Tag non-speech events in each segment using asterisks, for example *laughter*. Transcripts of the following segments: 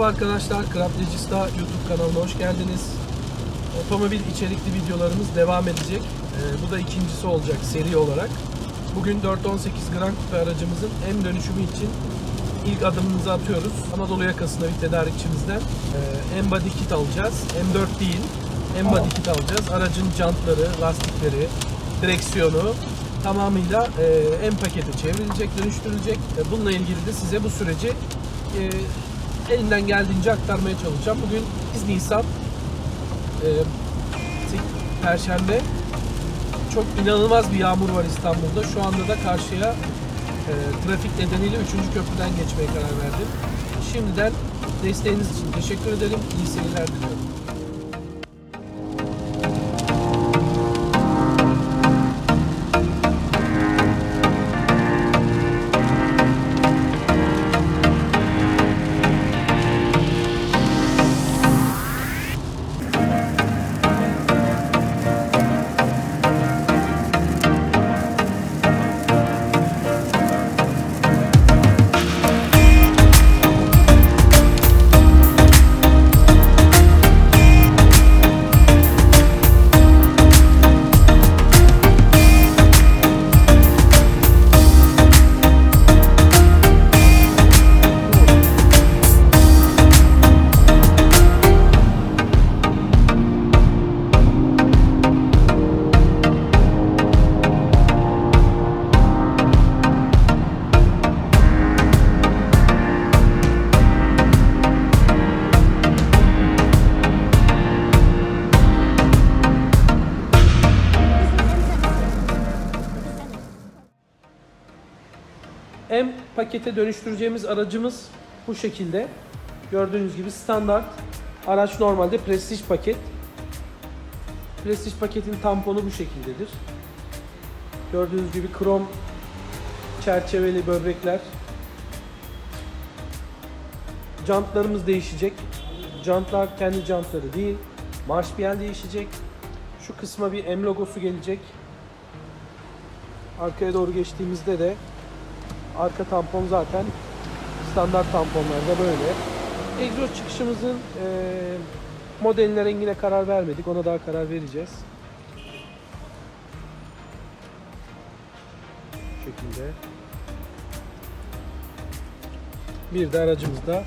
Merhaba arkadaşlar, Krab YouTube kanalına hoş geldiniz. Otomobil içerikli videolarımız devam edecek. Ee, bu da ikincisi olacak seri olarak. Bugün 418 Grand Coupe aracımızın M dönüşümü için ilk adımımızı atıyoruz. Anadolu yakasında bir tedarikçimizden e, M body kit alacağız. M4 değil, M body kit alacağız. Aracın jantları, lastikleri, direksiyonu tamamıyla e, M pakete çevrilecek, dönüştürülecek. E, bununla ilgili de size bu süreci elimden geldiğince aktarmaya çalışacağım. Bugün 8 Nisan e, Perşembe çok inanılmaz bir yağmur var İstanbul'da. Şu anda da karşıya e, trafik nedeniyle 3. köprüden geçmeye karar verdim. Şimdiden desteğiniz için teşekkür ederim. İyi seyirler diliyorum. Pakete dönüştüreceğimiz aracımız bu şekilde. Gördüğünüz gibi standart. Araç normalde Prestige paket. Prestige paketin tamponu bu şekildedir. Gördüğünüz gibi krom çerçeveli böbrekler. Jantlarımız değişecek. Jantlar kendi jantları değil. Marşpiyel değişecek. Şu kısma bir M logosu gelecek. Arkaya doğru geçtiğimizde de Arka tampon zaten standart tamponlarda böyle. Egzoz çıkışımızın eee modeline rengine karar vermedik. Ona daha karar vereceğiz. Bu şekilde. Bir de aracımızda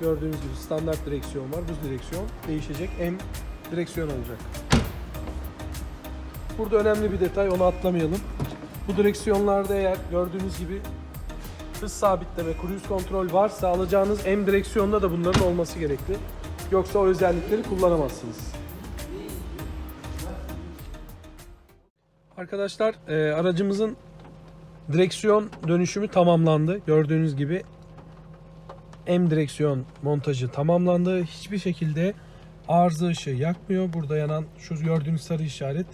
gördüğünüz gibi standart direksiyon var. Bu direksiyon değişecek. M direksiyon olacak. Burada önemli bir detay onu atlamayalım. Bu direksiyonlarda eğer gördüğünüz gibi hız sabitleme, cruise kontrol varsa alacağınız M direksiyonda da bunların olması gerekli. Yoksa o özellikleri kullanamazsınız. Arkadaşlar e, aracımızın direksiyon dönüşümü tamamlandı. Gördüğünüz gibi M direksiyon montajı tamamlandı. Hiçbir şekilde arıza ışığı yakmıyor. Burada yanan şu gördüğünüz sarı işaret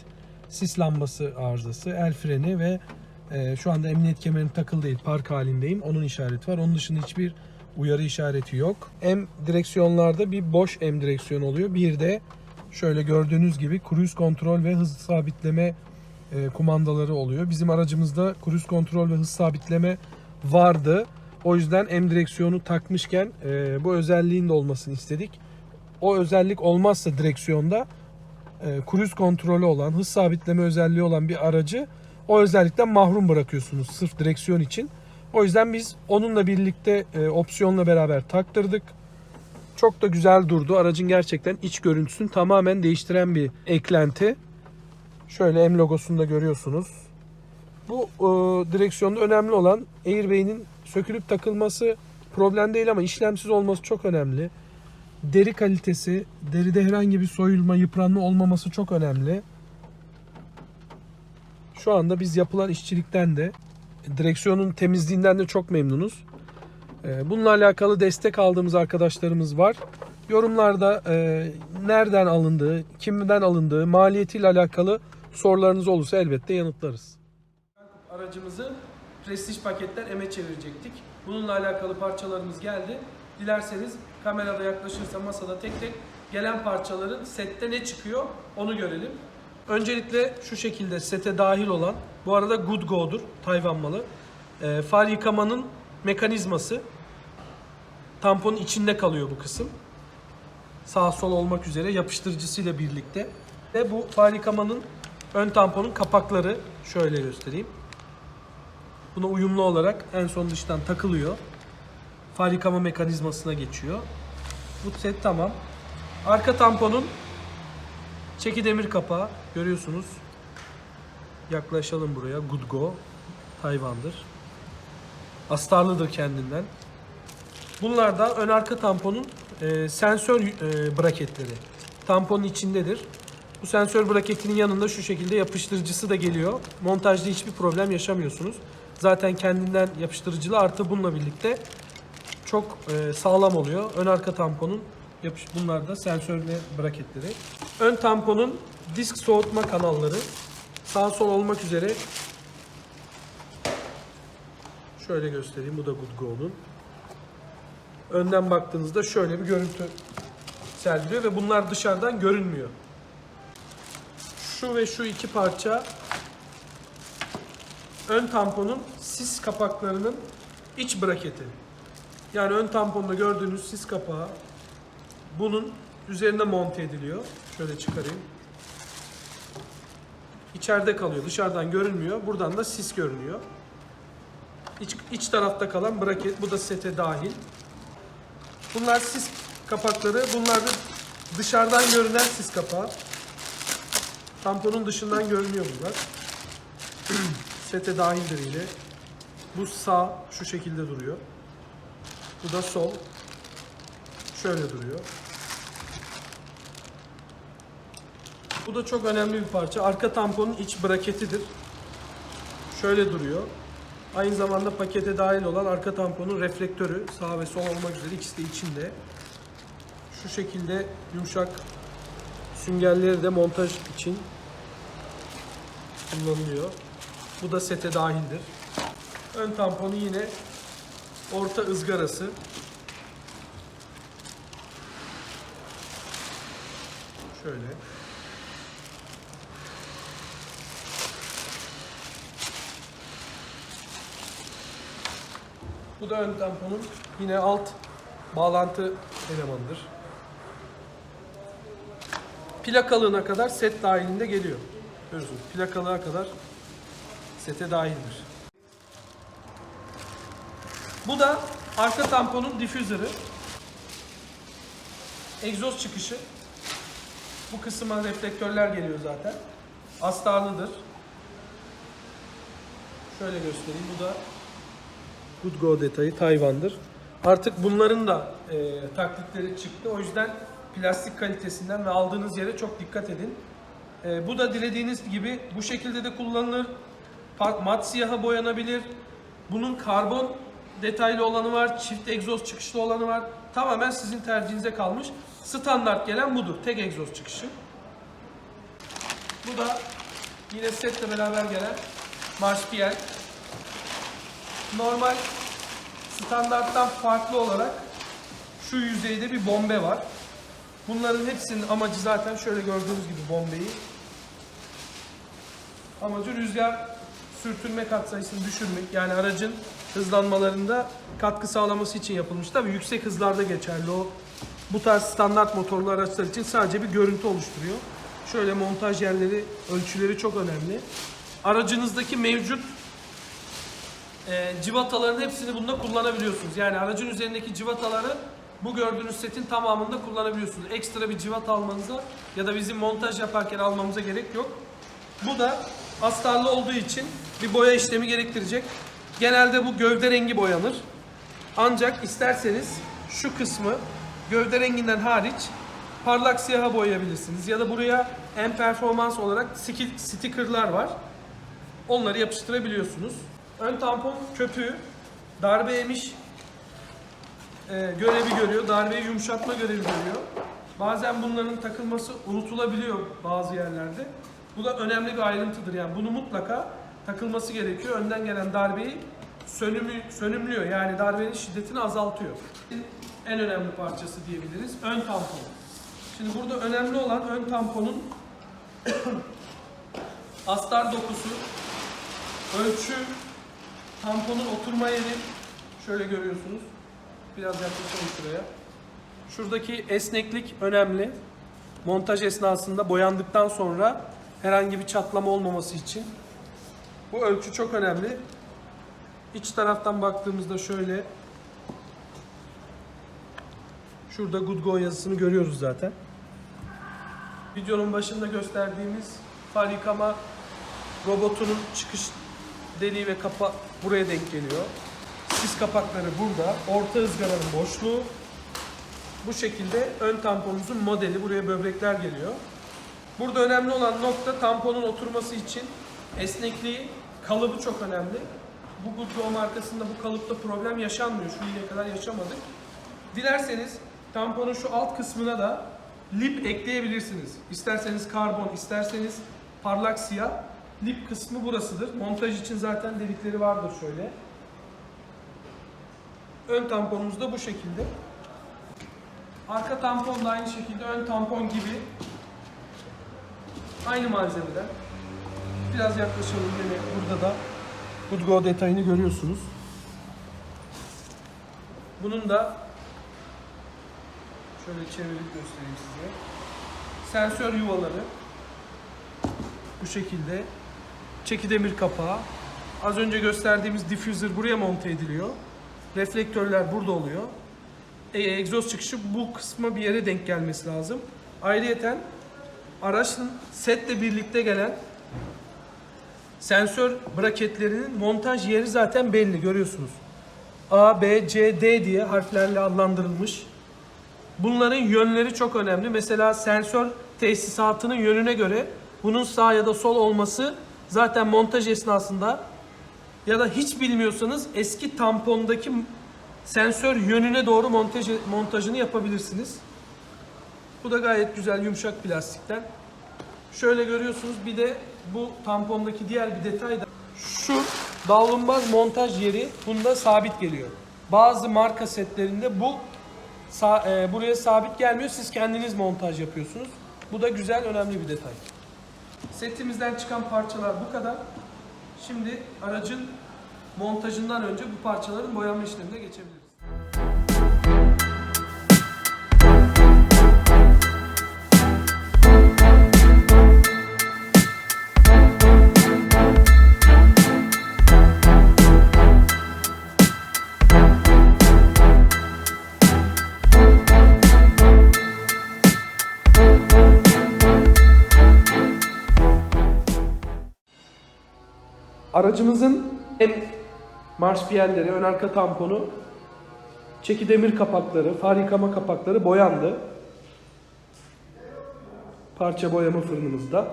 sis lambası arızası, el freni ve e, şu anda emniyet kemerim takılı değil, park halindeyim. Onun işareti var. Onun dışında hiçbir uyarı işareti yok. M direksiyonlarda bir boş M direksiyon oluyor. Bir de şöyle gördüğünüz gibi cruise kontrol ve hız sabitleme e, kumandaları oluyor. Bizim aracımızda cruise kontrol ve hız sabitleme vardı. O yüzden M direksiyonu takmışken e, bu özelliğin de olmasını istedik. O özellik olmazsa direksiyonda e, cruise kontrolü olan, hız sabitleme özelliği olan bir aracı o özellikten mahrum bırakıyorsunuz sırf direksiyon için. O yüzden biz onunla birlikte e, opsiyonla beraber taktırdık. Çok da güzel durdu. Aracın gerçekten iç görüntüsünü tamamen değiştiren bir eklenti. Şöyle M logosunu da görüyorsunuz. Bu e, direksiyonda önemli olan airbag'in sökülüp takılması problem değil ama işlemsiz olması çok önemli deri kalitesi, deride herhangi bir soyulma, yıpranma olmaması çok önemli. Şu anda biz yapılan işçilikten de direksiyonun temizliğinden de çok memnunuz. Ee, Bununla alakalı destek aldığımız arkadaşlarımız var. Yorumlarda e, nereden alındığı, kimden alındığı, maliyetiyle alakalı sorularınız olursa elbette yanıtlarız. Aracımızı Prestige paketten M'e çevirecektik. Bununla alakalı parçalarımız geldi. Dilerseniz kamerada yaklaşırsa masada tek tek gelen parçaların sette ne çıkıyor onu görelim. Öncelikle şu şekilde sete dahil olan, bu arada Good Go'dur, Tayvan malı. Ee, far yıkamanın mekanizması. tamponun içinde kalıyor bu kısım. Sağ sol olmak üzere yapıştırıcısıyla birlikte. Ve bu far yıkamanın ön tamponun kapakları şöyle göstereyim. Buna uyumlu olarak en son dıştan takılıyor. Far mekanizmasına geçiyor. Bu set tamam. Arka tamponun çeki demir kapağı görüyorsunuz. Yaklaşalım buraya. Goodgo. Tayvan'dır. Astarlıdır kendinden. Bunlar da ön arka tamponun e, sensör e, braketleri. Tamponun içindedir. Bu sensör braketinin yanında şu şekilde yapıştırıcısı da geliyor. Montajda hiçbir problem yaşamıyorsunuz. Zaten kendinden yapıştırıcılı artı bununla birlikte çok e, sağlam oluyor. Ön arka tamponun yapış bunlar da sensörle braketleri. Ön tamponun disk soğutma kanalları sağ sol olmak üzere şöyle göstereyim. Bu da Goodgo'nun. Önden baktığınızda şöyle bir görüntü sergiliyor ve bunlar dışarıdan görünmüyor. Şu ve şu iki parça ön tamponun sis kapaklarının iç braketi. Yani ön tamponda gördüğünüz sis kapağı bunun üzerine monte ediliyor. Şöyle çıkarayım. İçeride kalıyor. Dışarıdan görünmüyor. Buradan da sis görünüyor. İç, iç tarafta kalan braket. Bu da sete dahil. Bunlar sis kapakları. Bunlar da dışarıdan görünen sis kapağı. Tamponun dışından görünüyor bunlar. *clears throat* Sete dahildir yine. Bu sağ şu şekilde duruyor. Bu da sol. Şöyle duruyor. Bu da çok önemli bir parça. Arka tamponun iç braketidir. Şöyle duruyor. Aynı zamanda pakete dahil olan arka tamponun reflektörü sağ ve sol olmak üzere ikisi de içinde. Şu şekilde yumuşak süngerleri de montaj için kullanılıyor. Bu da sete dahildir. Ön tamponu yine orta ızgarası. Şöyle. Bu da ön tamponun yine alt bağlantı elemanıdır. Plakalığına kadar set dahilinde geliyor. Görüyorsunuz plakalığa kadar sete dahildir. Bu da arka tamponun difüzörü. Egzoz çıkışı. Bu kısma reflektörler geliyor zaten. Astarlıdır. Şöyle göstereyim. Bu da Good Go detayı Tayvan'dır. Artık bunların da e, taklitleri çıktı. O yüzden plastik kalitesinden ve aldığınız yere çok dikkat edin. E, bu da dilediğiniz gibi bu şekilde de kullanılır. Mat siyaha boyanabilir. Bunun karbon detaylı olanı var, çift egzoz çıkışlı olanı var. Tamamen sizin tercihinize kalmış. Standart gelen budur. Tek egzoz çıkışı. Bu da yine setle beraber gelen marşpiyel. Normal standarttan farklı olarak şu yüzeyde bir bombe var. Bunların hepsinin amacı zaten şöyle gördüğünüz gibi bombeyi. Amacı rüzgar sürtünme katsayısını düşürmek. Yani aracın hızlanmalarında katkı sağlaması için yapılmış. Tabii yüksek hızlarda geçerli o. Bu tarz standart motorlu araçlar için sadece bir görüntü oluşturuyor. Şöyle montaj yerleri, ölçüleri çok önemli. Aracınızdaki mevcut e, civataların hepsini bunda kullanabiliyorsunuz. Yani aracın üzerindeki civataları bu gördüğünüz setin tamamında kullanabiliyorsunuz. Ekstra bir civata almanıza ya da bizim montaj yaparken almamıza gerek yok. Bu da astarlı olduğu için bir boya işlemi gerektirecek. Genelde bu gövde rengi boyanır. Ancak isterseniz şu kısmı gövde renginden hariç parlak siyaha boyayabilirsiniz. Ya da buraya en performans olarak stickerlar var. Onları yapıştırabiliyorsunuz. Ön tampon köpüğü darbe yemiş e, görevi görüyor. Darbeyi yumuşatma görevi görüyor. Bazen bunların takılması unutulabiliyor bazı yerlerde. Bu da önemli bir ayrıntıdır. Yani bunu mutlaka takılması gerekiyor. Önden gelen darbeyi sönümü, sönümlüyor. Yani darbenin şiddetini azaltıyor. En önemli parçası diyebiliriz. Ön tampon. Şimdi burada önemli olan ön tamponun *coughs* astar dokusu, ölçü, tamponun oturma yeri şöyle görüyorsunuz. Biraz yaklaşalım şuraya. Şuradaki esneklik önemli. Montaj esnasında boyandıktan sonra herhangi bir çatlama olmaması için. Bu ölçü çok önemli. İç taraftan baktığımızda şöyle Şurada Good Go yazısını görüyoruz zaten. Videonun başında gösterdiğimiz far robotunun çıkış deliği ve kapa buraya denk geliyor. Sis kapakları burada. Orta ızgaranın boşluğu. Bu şekilde ön tamponumuzun modeli. Buraya böbrekler geliyor. Burada önemli olan nokta tamponun oturması için esnekliği, kalıbı çok önemli. Bu Good Go markasında bu kalıpta problem yaşanmıyor. Şu iğneye kadar yaşamadık. Dilerseniz tamponun şu alt kısmına da lip ekleyebilirsiniz. İsterseniz karbon, isterseniz parlak siyah. Lip kısmı burasıdır. Montaj için zaten delikleri vardır şöyle. Ön tamponumuz da bu şekilde. Arka tampon da aynı şekilde ön tampon gibi. Aynı malzemeden. Biraz yaklaşalım yine burada da Good Go detayını görüyorsunuz. Bunun da şöyle çevirip göstereyim size. Sensör yuvaları bu şekilde. Çeki demir kapağı. Az önce gösterdiğimiz diffuser buraya monte ediliyor. Reflektörler burada oluyor. E, egzoz çıkışı bu kısma bir yere denk gelmesi lazım. Ayrıyeten araçın setle birlikte gelen sensör braketlerinin montaj yeri zaten belli görüyorsunuz. A, B, C, D diye harflerle adlandırılmış. Bunların yönleri çok önemli. Mesela sensör tesisatının yönüne göre bunun sağ ya da sol olması zaten montaj esnasında ya da hiç bilmiyorsanız eski tampondaki sensör yönüne doğru montaj, montajını yapabilirsiniz. Bu da gayet güzel yumuşak plastikten. Şöyle görüyorsunuz bir de bu tampondaki diğer bir detay da şu davlumbaz montaj yeri bunda sabit geliyor. Bazı marka setlerinde bu sa- e, buraya sabit gelmiyor. Siz kendiniz montaj yapıyorsunuz. Bu da güzel, önemli bir detay. Setimizden çıkan parçalar bu kadar. Şimdi aracın montajından önce bu parçaların boyama işlemine geçebiliriz. Aracımızın hem marşpiyerleri, ön arka tamponu, çeki demir kapakları, far yıkama kapakları boyandı. Parça boyama fırınımızda.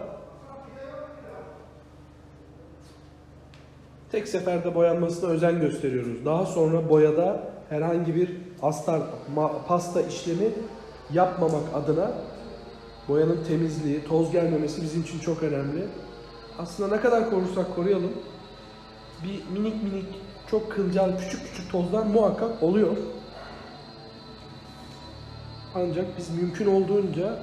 Tek seferde boyanmasına özen gösteriyoruz. Daha sonra boyada herhangi bir astar, pasta işlemi yapmamak adına boyanın temizliği, toz gelmemesi bizim için çok önemli. Aslında ne kadar korursak koruyalım bir minik minik çok kılcal küçük küçük tozlar muhakkak oluyor. Ancak biz mümkün olduğunca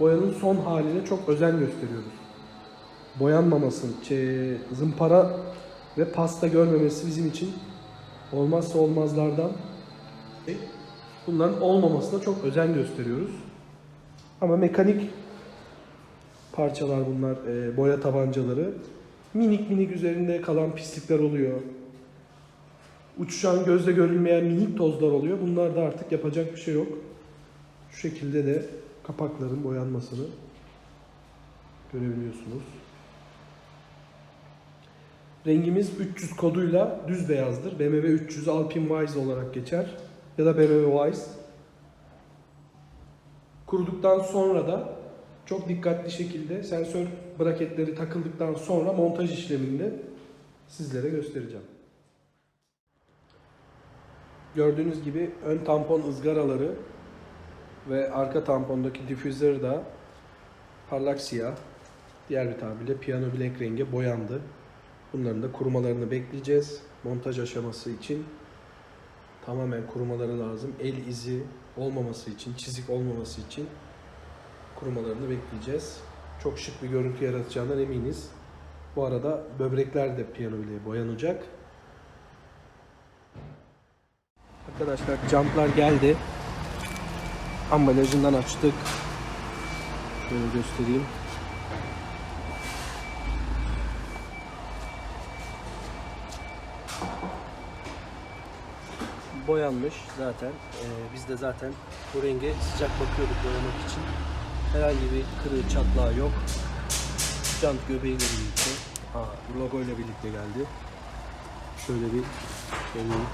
boyanın son haline çok özen gösteriyoruz. Boyanmamasın, çe- zımpara ve pasta görmemesi bizim için olmazsa olmazlardan. Bunların olmamasına çok özen gösteriyoruz. Ama mekanik parçalar bunlar, e, boya tabancaları. Minik minik üzerinde kalan pislikler oluyor. Uçuşan gözle görülmeyen minik tozlar oluyor. Bunlar da artık yapacak bir şey yok. Şu şekilde de kapakların boyanmasını görebiliyorsunuz. Rengimiz 300 koduyla düz beyazdır. BMW 300 Alpine Wise olarak geçer. Ya da BMW Wise. Kuruduktan sonra da çok dikkatli şekilde sensör braketleri takıldıktan sonra montaj işleminde sizlere göstereceğim. Gördüğünüz gibi ön tampon ızgaraları ve arka tampondaki diffuser da parlak siyah, diğer bir tabirle piyano bilek rengi boyandı. Bunların da kurumalarını bekleyeceğiz. Montaj aşaması için tamamen kurumaları lazım. El izi olmaması için, çizik olmaması için kurumalarını bekleyeceğiz. Çok şık bir görüntü yaratacağından eminiz. Bu arada böbrekler de piyano ile boyanacak. Arkadaşlar jantlar geldi. Ambalajından açtık. Şöyle göstereyim. Boyanmış zaten. Ee, biz de zaten bu renge sıcak bakıyorduk boyamak için. Herhangi bir kırığı çatlağı yok. Jant göbeğiyle birlikte. Ha, logo ile birlikte geldi. Şöyle bir söyleyeyim.